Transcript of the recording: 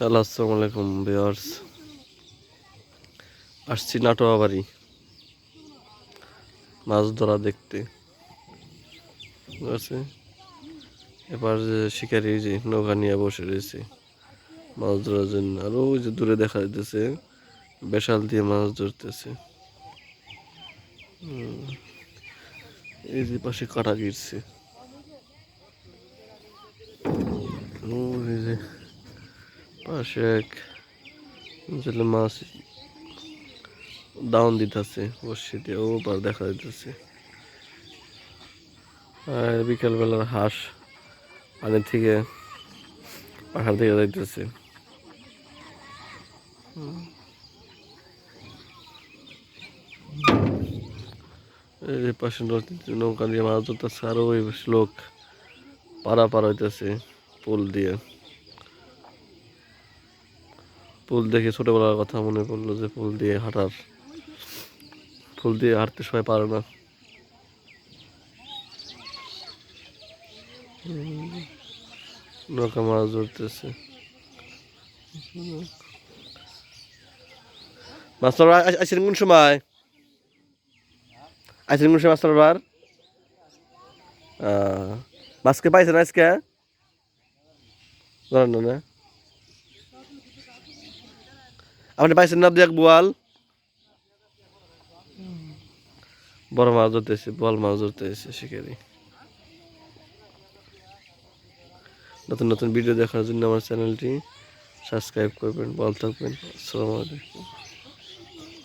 Hello, আসসালামু আলাইকুম viewers আসছি নাটোয়া বাড়ি। মাছ ধরা দেখতে। আছে এবার যে শিকারি যে নৌকা নিয়ে বসে রয়েছে মাছ ধরার জন্য। আর ওই যে দূরে দেখা যাইতেছে, বেশাল দিয়ে মাছ ধরতেছে। এই যে পাশে কাটা গিরছে ওই যে পাশে এক জেলে মাছ ডাউন দিতেছে বসে দিয়ে ও পার দেখা যাইতেছে। আর বিকেলবেলার হাঁস পানি থেকে পাহাড় থেকে যাইতেছে। পাশে নৌকা দিয়ে মাছ ধরতেছে, আরও ওই লোক পাড়া পার হইতেছে, পুল দিয়ে। পুল দেখে ছোটবেলার কথা মনে পড়ল যে পুল দিয়ে হাঁটার। ফুল দিয়ে হাঁটতে সবাই পারে না। নৌকা মাছ ধরতেছে। মাস্টার আসছেন কোন সময়? আসছেন কোন সময় মাস্টার বার মাছকে পাইছেন আজকে? জানেন না না আপনি পাইছেন না দেখ বোয়াল? বড় মাছ ধরতে ধরতেছে, বল মাছ ধরতে এসে শিকারি। নতুন নতুন ভিডিও দেখার জন্য আমার চ্যানেলটি সাবস্ক্রাইব করবেন, বল থাকবেন। আসসালামু আলাইকুম।